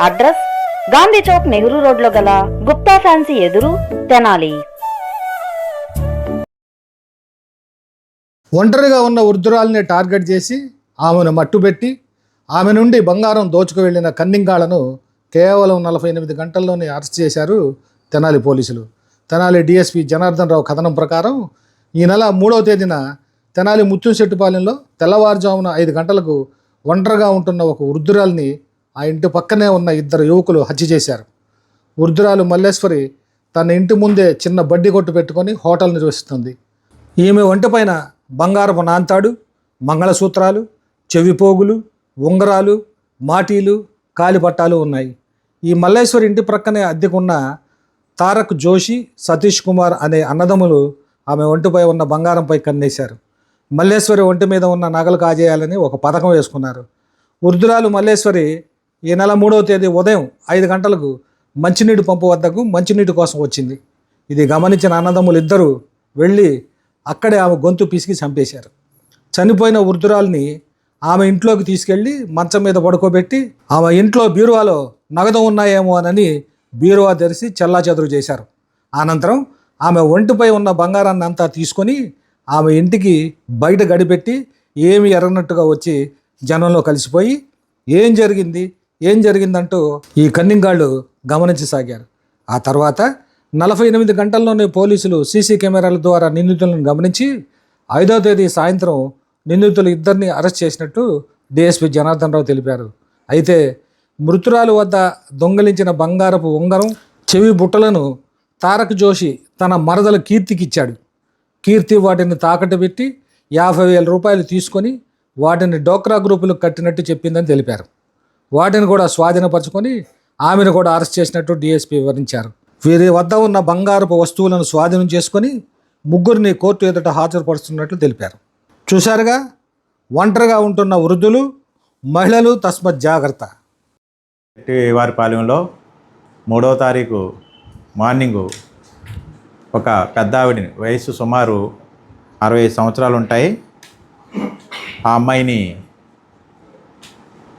Address Gandhi Chowk Nehru రోడ్లో గల Gupta fancy ఎదురు తెనాలి. ఒంటరిగా ఉన్న వృద్ధురాల్ని టార్గెట్ చేసి ఆమెను మట్టుబెట్టి ఆమె నుండి బంగారం దోచుకు వెళ్ళిన కన్నింగాళ్ళను కేవలం నలభై ఎనిమిది గంటల్లోనే అరెస్ట్ చేశారు తెనాలి పోలీసులు. తెనాలి డిఎస్పి జనార్దన్ రావు కథనం ప్రకారం ఈ నెల మూడవ తేదీన తెనాలి ముత్యంశెట్టిపాలెంలో తెల్లవారుజామున ఐదు గంటలకు ఒంటరిగా ఉంటున్న ఒక వృద్ధురాల్ని ఆ ఇంటి పక్కనే ఉన్న ఇద్దరు యువకులు హత్య చేశారు. వృద్ధురాలు మల్లేశ్వరి తన ఇంటి ముందే చిన్న బడ్డీ కొట్టు పెట్టుకొని హోటల్ నిర్వహిస్తుంది. ఈమె ఒంటిపైన బంగారపు నాంతాడు మంగళసూత్రాలు చెవిపోగులు ఉంగరాలు మాటీలు కాలిపట్టాలు ఉన్నాయి. ఈ మల్లేశ్వరి ఇంటి ప్రక్కనే అద్దెకున్న తారక్ జోషి సతీష్ కుమార్ అనే అన్నదమ్ములు ఆమె ఒంటిపై ఉన్న బంగారంపై కన్నేశారు. మల్లేశ్వరి ఒంటి మీద ఉన్న నగలు కాజేయాలని ఒక పథకం వేసుకున్నారు. వృద్ధురాలు మల్లేశ్వరి ఈ నెల మూడవ తేదీ ఉదయం ఐదు గంటలకు మంచినీటి పంపు వద్దకు మంచినీటి కోసం వచ్చింది. ఇది గమనించిన అన్నదమ్ములు ఇద్దరు వెళ్ళి అక్కడే ఆమె గొంతు పిసికి చంపేశారు. చనిపోయిన వృద్ధురాల్ని ఆమె ఇంట్లోకి తీసుకెళ్ళి మంచం మీద పడుకోబెట్టి ఆమె ఇంట్లో బీరువాలో నగదు ఉన్నాయేమో అని బీరువా తెరిచి చెల్లా చేశారు. అనంతరం ఆమె ఒంటిపై ఉన్న బంగారాన్ని అంతా తీసుకొని ఆమె ఇంటికి బయట గడిపెట్టి ఏమి ఎరగనట్టుగా వచ్చి జనంలో కలిసిపోయి ఏం జరిగింది? ఏం జరిగిందంటూ ఈ కన్నింగాళ్ళు గమనించసాగారు ఆ తర్వాత నలభై ఎనిమిది గంటల్లోనే పోలీసులు సీసీ కెమెరాల ద్వారా నిందితులను గమనించి ఐదవ తేదీ సాయంత్రం నిందితులు ఇద్దరిని అరెస్ట్ చేసినట్టు డిఎస్పి జనార్దన్ రావు తెలిపారు. అయితే మృతురాలు వద్ద దొంగలించిన బంగారపు ఉంగరం చెవి బుట్టలను తారక్ జోషి తన మరదల కీర్తికి ఇచ్చాడు కీర్తి వాటిని తాకట్టు పెట్టి యాభై వేల రూపాయలు తీసుకొని వాటిని డోక్రా గ్రూపులకు కట్టినట్టు చెప్పిందని తెలిపారు. వాటిని కూడా స్వాధీనపరచుకొని ఆమెను కూడా అరెస్ట్ చేసినట్టు డీఎస్పీ వివరించారు. వీరి వద్ద ఉన్న బంగారపు వస్తువులను స్వాధీనం చేసుకొని ముగ్గురిని కోర్టు ఎదుట హాజరుపరుస్తున్నట్లు తెలిపారు. చూశారుగా ఒంటరిగా ఉంటున్న వృద్ధులు మహిళలు తస్మత్ జాగ్రత్త. వారి పాలెంలో మూడవ తారీఖు మార్నింగు ఒక పెద్ద ఆవిడని వయసు సుమారు అరవై సంవత్సరాలు ఉంటాయి. ఆ అమ్మాయిని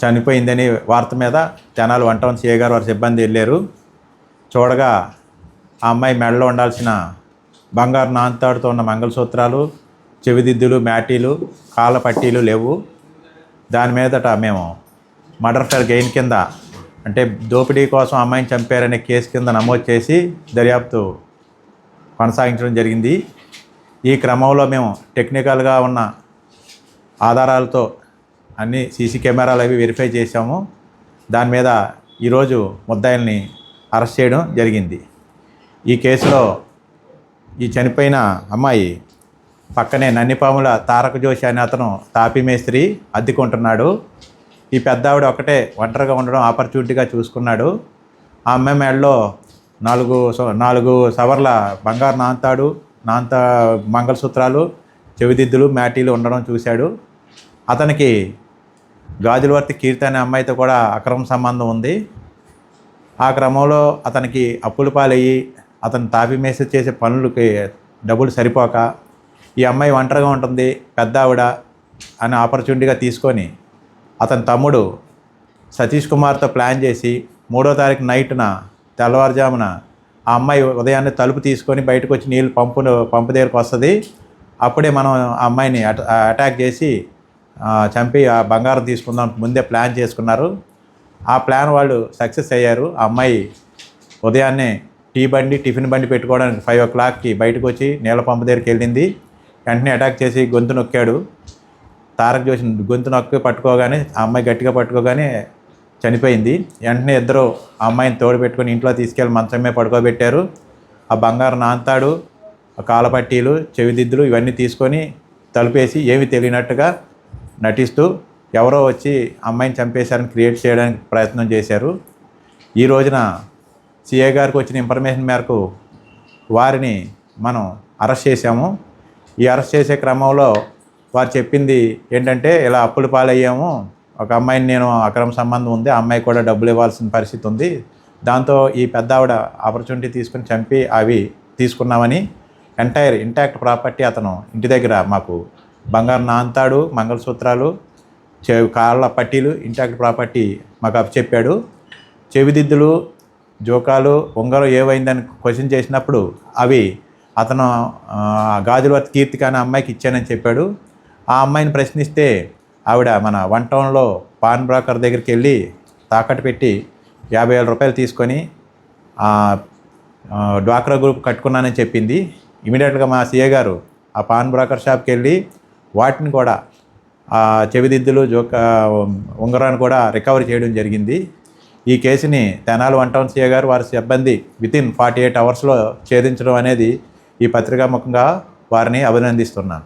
చనిపోయిందని వార్త మీద జనాలు టౌన్ సిఏ గారు వారి సిబ్బంది వెళ్ళారు. చూడగా ఆ అమ్మాయి మెడలో ఉండాల్సిన బంగారు నాంతాడుతో ఉన్న మంగళసూత్రాలు చెవిదిద్దులు మ్యాటీలు కాళ్ళ పట్టీలు లేవు. దాని మీదట మేము మర్డర్ ఫర్ గెయిన్ కింద అంటే దోపిడీ కోసం అమ్మాయిని చంపారనే కేసు కింద నమోదు చేసి దర్యాప్తు కొనసాగించడం జరిగింది. ఈ క్రమంలో మేము టెక్నికల్గా ఉన్న ఆధారాలతో అన్ని సీసీ కెమెరాలు అవి వెరిఫై చేశాము. దాని మీద ఈరోజు ముద్దాయిల్ని అరెస్ట్ చేయడం జరిగింది. ఈ కేసులో ఈ చనిపోయిన అమ్మాయి పక్కనే నన్నిపాముల తారక జోషి అనే అతను తాపీ మేస్త్రి అద్దెకుంటున్నాడు. ఈ పెద్ద ఆవిడ ఒకటే ఒంటరిగా ఉండడం ఆపర్చునిటీగా చూసుకున్నాడు. ఆ అమ్మాయి మేడలో నాలుగు స- నాలుగు సవర్ల బంగారు నాంతాడు నాంత మంగళసూత్రాలు చెవిదిద్దులు మ్యాటీలు ఉండడం చూశాడు. అతనికి గాజులవర్తి కీర్తి అనే అమ్మాయితో కూడా అక్రమ సంబంధం ఉంది. ఆ క్రమంలో అతనికి అప్పులు పాలయ్యి అతను తాపి చేసే పనులకి డబ్బులు సరిపోక ఈ అమ్మాయి ఒంటరిగా ఉంటుంది పెద్ద ఆవిడ అని ఆపర్చునిటీగా తీసుకొని అతని తమ్ముడు సతీష్ కుమార్తో ప్లాన్ చేసి మూడో తారీఖు నైట్న తెల్లవారుజామున ఆ అమ్మాయి ఉదయాన్నే తలుపు తీసుకొని బయటకు వచ్చి నీళ్ళు పంపు పంపు దగ్గరకు వస్తుంది. అప్పుడే మనం ఆ అమ్మాయిని అటాక్ చేసి చంపి ఆ బంగారం తీసుకుందాం ముందే ప్లాన్ చేసుకున్నారు. ఆ ప్లాన్ వాళ్ళు సక్సెస్ అయ్యారు. ఆ అమ్మాయి ఉదయాన్నే టీ బండి టిఫిన్ బండి పెట్టుకోవడానికి ఫైవ్ ఓ క్లాక్కి బయటకు వచ్చి నీళ్ళ పంపు దగ్గరికి వెళ్ళింది. వెంటనే అటాక్ చేసి గొంతు నొక్కాడు. తారక్ జోషి గొంతు నొక్కి పట్టుకోగానే ఆ అమ్మాయి గట్టిగా పట్టుకోగానే చనిపోయింది. వెంటనే ఇద్దరు ఆ అమ్మాయిని తోడు పెట్టుకొని ఇంట్లో తీసుకెళ్ళి మంచం మీద పడుకోబెట్టారు. ఆ బంగారు నాంతాడు కాలపట్టీలు చెవిదిద్దులు ఇవన్నీ తీసుకొని తలుపేసి ఏమీ తెలియనట్టుగా నటిస్తూ ఎవరో వచ్చి అమ్మాయిని చంపేశారని క్రియేట్ చేయడానికి ప్రయత్నం చేశారు. ఈ రోజున సిఏ గారికి వచ్చిన ఇన్ఫర్మేషన్ మేరకు వారిని మనం అరెస్ట్ చేశాము. ఈ అరెస్ట్ చేసే క్రమంలో వారు చెప్పింది ఏంటంటే ఇలా అప్పులు పాలయ్యాము. ఒక అమ్మాయిని నేను అక్రమ సంబంధం ఉంది ఆ అమ్మాయి కూడా డబ్బులు ఇవ్వాల్సిన పరిస్థితి ఉంది. దాంతో ఈ పెద్ద ఆవిడ ఆపర్చునిటీ తీసుకుని చంపి అవి తీసుకున్నామని ఎంటైర్ ఇంటాక్ట్ ప్రాపర్టీ అతను ఇంటి దగ్గర మాకు బంగారు నాంతాడు మంగళసూత్రాలు చె కాళ్ళ పట్టీలు ఇంటాక్ట్ ప్రాపర్టీ మాకు అప్పచెప్పాడు. చెవిదిద్దులు జోకాలు ఉంగరం ఏవైందని క్వశ్చన్ చేసినప్పుడు అవి అతను ఆ, గాజులవర్తి కీర్తిక అనే అమ్మాయికి ఇచ్చానని చెప్పాడు. ఆ అమ్మాయిని ప్రశ్నిస్తే ఆవిడ మన వన్ టౌన్లో పాన్ బ్రోకర్ దగ్గరికి వెళ్ళి తాకట్టు పెట్టి యాభై వేల రూపాయలు తీసుకొని డ్వాక్రా గ్రూప్ కట్టుకున్నానని చెప్పింది. ఇమీడియట్గా మా సీఏ గారు ఆ పాన్ బ్రోకర్ షాప్కి వెళ్ళి వాటిని కూడా ఆ చెవిదిద్దులు జోక ఉంగరాన్ని కూడా రికవరీ చేయడం జరిగింది. ఈ కేసుని తెనాలి వన్ టౌన్ సీఏ గారు వారి సిబ్బంది వితిన్ ఫార్టీ ఎయిట్ అవర్స్లో ఛేదించడం అనేది ఈ పత్రికా ముఖంగా వారిని అభినందిస్తున్నాను.